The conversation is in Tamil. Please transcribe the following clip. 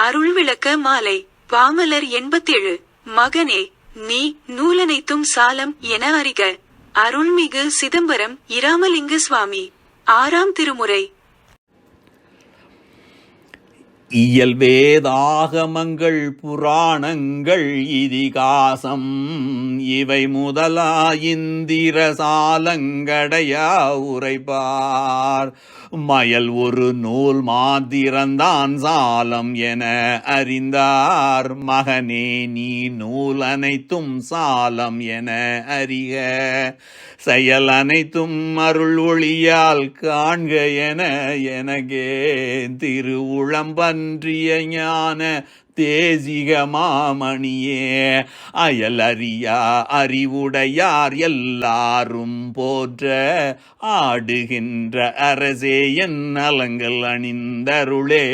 அருள் விளக்க மாலை. பாமலர் எண்பத்தேழு. மகனே நீ நூலனைத்தும் சாலம் என அறிக. அருள்மிகு சிதம்பரம் இராமலிங்க சுவாமி. ஆறாம் திருமுறை. இயல் வேதாகமங்கள் புராணங்கள் இதிகாசம். இவை முதலா இந்திர சாலங்கடையா உரைப்பார். மயல் ஒரு நூல் மாதிரந்தான் சாலம் என அறிந்தார். மகனே நீ நூல் அனைத்தும் சாலம் என அறிக. செயல் அனைத்தும் அருள் ஒளியால் காண்க என எனகே. அன்றிய ஞான தேசிக மாமணியே. அயல் அறியா அறிவுடையார் எல்லாரும் போற்ற ஆடுகின்ற அரசே என் நலங்கள் அணிந்தருளே.